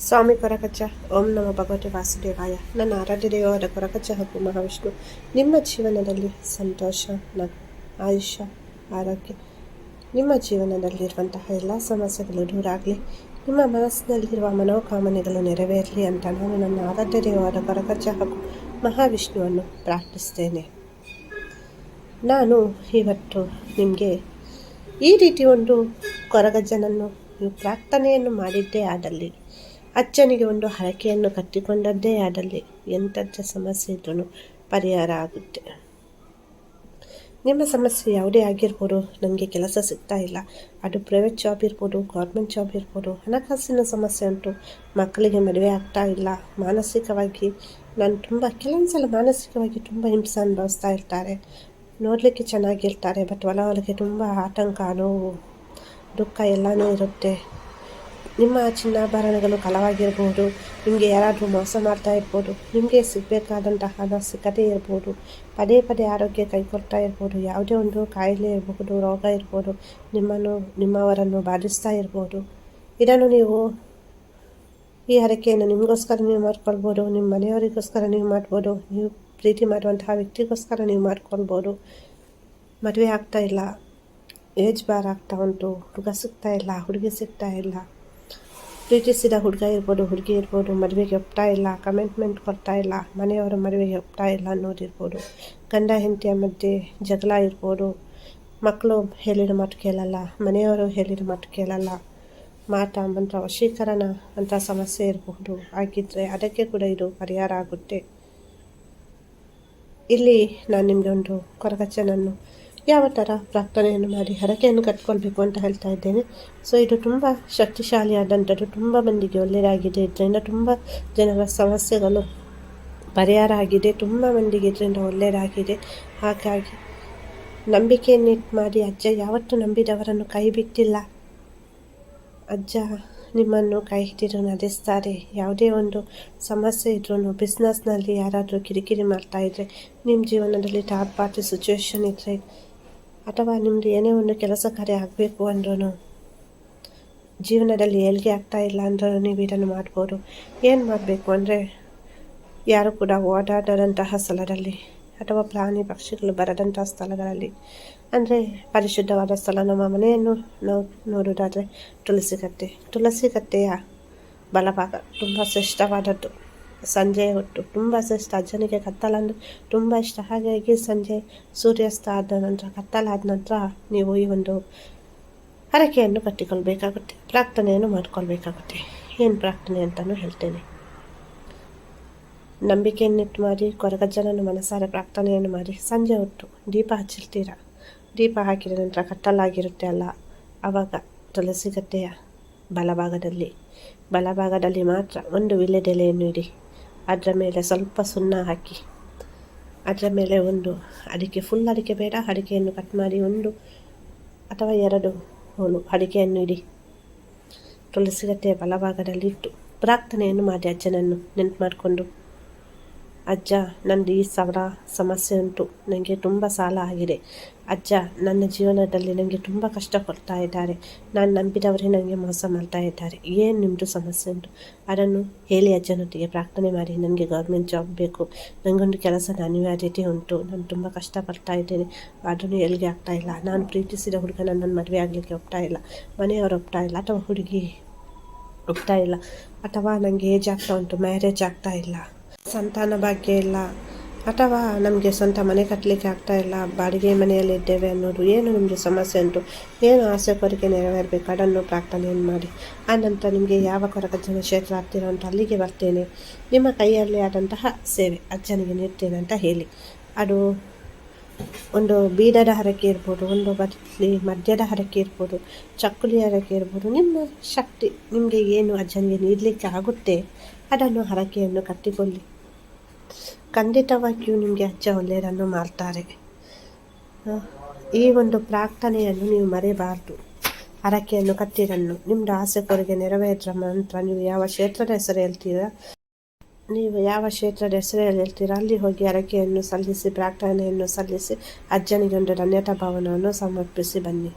ಸ್ವಾಮಿ ಕೊರಕಚ್ಚ. ಓಂ ನಮ ಭಗವತಿ ವಾಸುದೇವಾಯ. ನನ್ನ ಆರಾಧ್ಯ ದೇವರ ಕೊರಕಚ್ಚ ಮಹಾವಿಷ್ಣು. ನಿಮ್ಮ ಜೀವನದಲ್ಲಿ ಸಂತೋಷ ನ ಆಯುಷ್ಯ, ಆರೋಗ್ಯ. ನಿಮ್ಮ ಜೀವನದಲ್ಲಿರುವಂತಹ ಎಲ್ಲ ಸಮಸ್ಯೆಗಳು ದೂರ ಆಗಲಿ. ನಿಮ್ಮ ಮನಸ್ಸಿನಲ್ಲಿರುವ ಮನೋಕಾಮನೆಗಳು ನೆರವೇರಲಿ ಅಂತ ನಾನು ನನ್ನ ಆರಾಧ್ಯ ದೇವರ ಕೊರಕಚ್ಚ ಮಹಾವಿಷ್ಣುವನ್ನು ಪ್ರಾರ್ಥಿಸ್ತೇನೆ. ನಾನು ಇವತ್ತು ನಿಮಗೆ ಈ ರೀತಿ ಒಂದು ಕೊರಗಜ್ಜನನ್ನು ನೀವು ಪ್ರಾರ್ಥನೆಯನ್ನು ಮಾಡಿದ್ದೇ ಆದಲ್ಲಿ ಅಜ್ಜನಿಗೆ ಒಂದು ಹರಕೆಯನ್ನು ಕಟ್ಟಿಕೊಂಡದ್ದೇ ಆದಲ್ಲಿ ಎಂಥದ್ದ ಸಮಸ್ಯೆ ಇದ್ರೂ ಪರಿಹಾರ ಆಗುತ್ತೆ. ನಿಮ್ಮ ಸಮಸ್ಯೆ ಯಾವುದೇ ಆಗಿರ್ಬೋದು ನನಗೆ ಕೆಲಸ ಸಿಗ್ತಾ ಇಲ್ಲ, ಅದು ಪ್ರೈವೇಟ್ ಜಾಬ್ ಇರ್ಬೋದು ಗೌರ್ಮೆಂಟ್ ಜಾಬ್ ಇರ್ಬೋದು, ಹಣಕಾಸಿನ ಸಮಸ್ಯೆ ಉಂಟು, ಮಕ್ಕಳಿಗೆ ಮದುವೆ ಆಗ್ತಾ ಇಲ್ಲ, ಮಾನಸಿಕವಾಗಿ ನಾನು ತುಂಬ ಕೆಲವೊಂದು ಸಲ ಮಾನಸಿಕವಾಗಿ ತುಂಬ ಹಿಂಸೆ ಅನುಭವಿಸ್ತಾ ಇರ್ತಾರೆ. ನೋಡಲಿಕ್ಕೆ ಚೆನ್ನಾಗಿರ್ತಾರೆ ಬಟ್ ಒಳ ಒಳಗೆ ತುಂಬ ಆತಂಕ, ನೋವು, ದುಃಖ ಎಲ್ಲನೂ ಇರುತ್ತೆ. ನಿಮ್ಮ ಚಿನ್ನಾಭರಣಗಳು ಕಳವಾಗಿರ್ಬೋದು ನಿಮಗೆ ಯಾರಾದರೂ ಮೋಸ ಮಾಡ್ತಾ ಇರ್ಬೋದು. ನಿಮಗೆ ಸಿಗಬೇಕಾದಂತಹ ಹಣ ಸಿಕ್ಕದೇ ಇರ್ಬೋದು. ಪದೇ ಪದೇ ಆರೋಗ್ಯ ಕೈಕೊಡ್ತಾ ಇರ್ಬೋದು. ಯಾವುದೇ ಒಂದು ಕಾಯಿಲೆ ಇರಬಹುದು ರೋಗ ಇರ್ಬೋದು, ನಿಮ್ಮನ್ನು, ನಿಮ್ಮವರನ್ನು ಬಾಧಿಸ್ತಾ ಇರ್ಬೋದು. ಇದನ್ನು ನೀವು ಈ ಹರಕೆಯನ್ನು ನಿಮಗೋಸ್ಕರ ನೀವು ಮಾಡ್ಕೊಳ್ಬೋದು. ನಿಮ್ಮ ಮನೆಯವರಿಗೋಸ್ಕರ ನೀವು ಮಾಡ್ಬೋದು. ನೀವು ಪ್ರೀತಿ ಮಾಡುವಂತಹ ವ್ಯಕ್ತಿಗೋಸ್ಕರ ನೀವು ಮಾಡ್ಕೊಳ್ಬೋದು. ಮದುವೆ ಆಗ್ತಾ ಇಲ್ಲ. ಏಜ್ ಬಾರ್ ಆಗ್ತಾ ಉಂಟು. ಹುಡುಗ ಸಿಗ್ತಾ ಇಲ್ಲ. ಹುಡುಗಿ ಸಿಗ್ತಾ ಇಲ್ಲ. ಪ್ರೀತಿಸಿದ ಹುಡುಗ ಇರ್ಬೋದು, ಹುಡುಗಿ ಇರ್ಬೋದು, ಮದುವೆಗೆ ಒಪ್ತಾ ಇಲ್ಲ ಕಮೆಂಟ್ಮೆಂಟ್ ಕೊಡ್ತಾ ಇಲ್ಲ, ಮನೆಯವರ ಮದುವೆಗೆ ಒಪ್ತಾ ಇಲ್ಲ ಅನ್ನೋದಿರ್ಬೋದು. ಗಂಡ, ಹೆಂಡತಿಯ ಮಧ್ಯೆ ಜಗಳ ಇರ್ಬೋದು. ಮಕ್ಕಳು ಹೇಳಿದ ಮಾತು ಕೇಳಲ್ಲ, ಮನೆಯವರು ಹೇಳಿದ ಮಾತು ಕೇಳಲ್ಲ. ಮಾಟ ಮಂತ್ರ, ವಶೀಕರಣ ಅಂತ ಸಮಸ್ಯೆ ಇರಬಹುದು ಹಾಗಿದ್ದರೆ ಅದಕ್ಕೆ ಕೂಡ ಇದು ಪರಿಹಾರ ಆಗುತ್ತೆ. ಇಲ್ಲಿ ನಾನು ನಿಮಗೆ ಒಂದು ಕೊರಗಚ್ಚನನ್ನು ಯಾವ ಥರ ಪ್ರಾರ್ಥನೆಯನ್ನು ಮಾಡಿ ಹರಕೆಯನ್ನು ಕಟ್ಕೊಳ್ಬೇಕು ಅಂತ ಹೇಳ್ತಾ ಇದ್ದೇನೆ. ಸೊ ಇದು ತುಂಬ ಶಕ್ತಿಶಾಲಿಯಾದಂಥದ್ದು, ತುಂಬ ಮಂದಿಗೆ ಒಳ್ಳೆಯದಾಗಿದೆ. ಇದರಿಂದ ತುಂಬ ಜನರ ಸಮಸ್ಯೆಗಳು ಪರಿಹಾರ ಆಗಿದೆ. ತುಂಬ ಮಂದಿಗೆ ಇದರಿಂದ ಒಳ್ಳೆಯದಾಗಿದೆ. ಹಾಗಾಗಿ ನಂಬಿಕೆಯನ್ನಿಟ್ಟು ಮಾಡಿ, ಅಜ್ಜ ಯಾವತ್ತೂ ನಂಬಿದವರನ್ನು ಕೈ ಬಿಟ್ಟಿಲ್ಲ. ಅಜ್ಜ ನಿಮ್ಮನ್ನು ಕೈ ಹಿಡಿದು ನಡೆಸ್ತಾರೆ ಯಾವುದೇ ಒಂದು ಸಮಸ್ಯೆ ಇದ್ರೂ ಬಿಸ್ನೆಸ್ನಲ್ಲಿ ಯಾರಾದರೂ ಕಿರಿಕಿರಿ ಮಾಡ್ತಾಯಿದ್ರೆ ನಿಮ್ಮ ಜೀವನದಲ್ಲಿ ಟಾಪ್ ಪಾರ್ಟಿ ಸಿಚುವೇಶನ್ ಇದ್ದರೆ ಅಥವಾ ನಿಮ್ಮದು ಏನೇ ಒಂದು ಕೆಲಸ ಕಾರ್ಯ ಆಗಬೇಕು ಅಂದ್ರೂ ಜೀವನದಲ್ಲಿ ಏಳಿಗೆ ಆಗ್ತಾ ಇಲ್ಲ ಅಂದ್ರೂ ನೀವು ಇದನ್ನು ಮಾಡ್ಬೋದು. ಏನು ಮಾಡಬೇಕು ಅಂದರೆ, ಯಾರು ಕೂಡ ಓಡಾಡದಂತಹ ಸ್ಥಳದಲ್ಲಿ ಅಥವಾ ಪ್ರಾಣಿ ಪಕ್ಷಿಗಳು ಬರದಂತಹ ಸ್ಥಳಗಳಲ್ಲಿ, ಅಂದರೆ ಪರಿಶುದ್ಧವಾದ ಸ್ಥಳ ನಮ್ಮ ಮನೆಯನ್ನು ನಾವು ನೋಡೋದಾದರೆ ತುಳಸಿ ಕಟ್ಟೆ ತುಳಸಿ ಕಟ್ಟೆಯ ಬಲಭಾಗ ತುಂಬ ಶ್ರೇಷ್ಠವಾದದ್ದು. ಸಂಜೆ ಹೊತ್ತು ತುಂಬ ಇಷ್ಟ ಅಜ್ಜನಿಗೆ ಕತ್ತಲಂದ್ರೆ ತುಂಬ ಇಷ್ಟ. ಹಾಗಾಗಿ ಸಂಜೆ ಸೂರ್ಯಾಸ್ತ ಆದ ನಂತರ ಕತ್ತಲಾದ ನಂತರ ನೀವು ಈ ಒಂದು ಹರಕೆಯನ್ನು ಕಟ್ಟಿಕೊಳ್ಬೇಕಾಗುತ್ತೆ. ಪ್ರಾರ್ಥನೆಯನ್ನು ಮಾಡ್ಕೊಳ್ಬೇಕಾಗುತ್ತೆ. ಏನು ಪ್ರಾರ್ಥನೆ ಅಂತಲೂ ಹೇಳ್ತೇನೆ. ನಂಬಿಕೆಯನ್ನಿಟ್ಟು ಮಾಡಿ, ಕೊರಗಜ್ಜನನ್ನು ಮನಸಾರೆ ಪ್ರಾರ್ಥನೆಯನ್ನು ಮಾಡಿ, ಸಂಜೆ ಹೊತ್ತು ದೀಪ ಹಚ್ಚಿರ್ತೀರ? ದೀಪ ಹಾಕಿದ ನಂತರ ಕತ್ತಲಾಗಿರುತ್ತೆ ಅಲ್ಲ. ಆವಾಗ ತುಳಸಿ ಗದ್ದೆಯ ಬಲಭಾಗದಲ್ಲಿ ಬಲಭಾಗದಲ್ಲಿ ಮಾತ್ರ ಒಂದು ವಿಲೆದೆಲೆಯನ್ನು ಇಡಿ. ಅದರ ಮೇಲೆ ಸ್ವಲ್ಪ ಸುಣ್ಣ ಹಾಕಿ, ಅದರ ಮೇಲೆ ಒಂದು ಅಡಿಕೆ ಫುಲ್ ಅಡಿಕೆ ಬೇಡ, ಅಡಿಕೆಯನ್ನು ಕಟ್ ಮಾಡಿ ಒಂದು ಅಥವಾ ಎರಡು ಹೋಳು ಅಡಿಕೆಯನ್ನು ಇಡಿ. ತುಳಸಿಗಟ್ಟೆಯ ಬಲಭಾಗದಲ್ಲಿ ಇಟ್ಟು ಪ್ರಾರ್ಥನೆಯನ್ನು ಮಾಡಿ ಅಜ್ಜನನ್ನು ನೆನಪು ಮಾಡಿಕೊಂಡು. ಅಜ್ಜ, ನಂದು ಈ ಸಾವಿರ ಸಮಸ್ಯೆ ಉಂಟು. ನನಗೆ ತುಂಬ ಸಾಲ ಆಗಿದೆ. ಅಜ್ಜ, ನನ್ನ ಜೀವನದಲ್ಲಿ ನನಗೆ ತುಂಬ ಕಷ್ಟ ಕೊಡ್ತಾ ಇದ್ದಾರೆ. ನಾನು ನಂಬಿದವರೇ ನನಗೆ ಮೋಸ ಮಾಡ್ತಾ ಇದ್ದಾರೆ. ಏನು ನಿಮ್ಮದು ಸಮಸ್ಯೆ ಉಂಟು? ಅದನ್ನು ಹೇಳಿ ಅಜ್ಜನೊಟ್ಟಿಗೆ ಪ್ರಾರ್ಥನೆ ಮಾಡಿ. ನನಗೆ ಗೌರ್ಮೆಂಟ್ ಜಾಬ್ ಬೇಕು. ನನಗೊಂದು ಕೆಲಸದ ಅನಿವಾರ್ಯತೆ ಉಂಟು. ನಾನು ತುಂಬ ಕಷ್ಟಪಡ್ತಾ ಇದ್ದೇನೆ. ಅದನ್ನು ಎಲ್ಲಿಗೆ ಆಗ್ತಾ ಇಲ್ಲ. ನಾನು ಪ್ರೀತಿಸಿದ ಹುಡುಗ ನನ್ನನ್ನು ಮದುವೆ ಆಗಲಿಕ್ಕೆ ಒಪ್ತಾ ಇಲ್ಲ. ಮನೆಯವರು ಒಪ್ತಾ ಇಲ್ಲ. ಅಥವಾ ಹುಡುಗಿ ಒಪ್ತಾ ಇಲ್ಲ. ಅಥವಾ ನನಗೆ ಏಜ್ ಆಗ್ತಾ ಉಂಟು. ಮ್ಯಾರೇಜ್ ಆಗ್ತಾ ಇಲ್ಲ. ಸಂತಾನ ಭಾಗ್ಯ ಇಲ್ಲ. ಅಥವಾ ನಮಗೆ ಸ್ವಂತ ಮನೆ ಕಟ್ಟಲಿಕ್ಕೆ ಆಗ್ತಾ ಇಲ್ಲ, ಬಾಡಿಗೆ ಮನೆಯಲ್ಲಿ ಇದ್ದೇವೆ ಅನ್ನೋದು ಏನು ನಿಮಗೆ ಸಮಸ್ಯೆ ಉಂಟು? ಏನು ಆಸೆ ಕೋರಿಕೆ ನೆರವೇರಬೇಕು? ಅದನ್ನು ಪ್ರಾರ್ಥನೆಯನ್ನು ಮಾಡಿ. ಆನಂತರ ನಿಮಗೆ ಯಾವ ಕೊರಗಜ್ಜನ ಕ್ಷೇತ್ರ ಆಗ್ತೀರೋ ಅಂತ ಅಲ್ಲಿಗೆ ಬರ್ತೇನೆ. ನಿಮ್ಮ ಕೈಯಲ್ಲಿ ಆದಂತಹ ಸೇವೆ, ಅಜ್ಜನಿಗೆ ನೀಡ್ತೇನೆ ಅಂತ ಹೇಳಿ. ಅದು ಒಂದು ಬೀಡದ ಹರಕೆ ಇರ್ಬೋದು, ಒಂದು ಬದಲಿ ಮದ್ಯದ ಹರಕೆ ಇರ್ಬೋದು ಚಕ್ಕುಲಿ ಹರಕೆ ಇರ್ಬೋದು. ನಿಮ್ಮ ಶಕ್ತಿ ನಿಮಗೆ ಏನು ಅಜ್ಜನಿಗೆ ನೀಡಲಿಕ್ಕೆ ಆಗುತ್ತೆ, ಅದನ್ನು ಹರಕೆಯನ್ನು ಕಟ್ಟಿಕೊಳ್ಳಿ. ಖಂಡಿತವಾಗಿಯೂ ನಿಮಗೆ ಅಜ್ಜ ಒಳ್ಳೆಯದನ್ನು ಮಾಡ್ತಾರೆ. ಈ ಒಂದು ಪ್ರಾರ್ಥನೆಯನ್ನು ನೀವು ಮರೆಯಬಾರ್ದು ಹರಕೆಯನ್ನು, ಕತ್ತಿರನ್ನು. ನಿಮ್ಮದು ಆಸೆ ಕೊರಗೆ ನೆರವೇರ ನಂತರ ನೀವು ಯಾವ ಕ್ಷೇತ್ರದ ಹೆಸರು ಹೇಳ್ತೀರಾ? ನೀವು ಯಾವ ಕ್ಷೇತ್ರದ ಹೆಸರಲ್ಲಿ ಹೇಳ್ತೀರಾ? ಅಲ್ಲಿ ಹೋಗಿ ಹರಕೆಯನ್ನು ಸಲ್ಲಿಸಿ, ಪ್ರಾರ್ಥನೆಯನ್ನು ಸಲ್ಲಿಸಿ, ಅಜ್ಜನಿಗೆ ಒಂದು ಧನ್ಯತಾ ಭಾವನವನ್ನು ಸಮರ್ಪಿಸಿ ಬನ್ನಿ.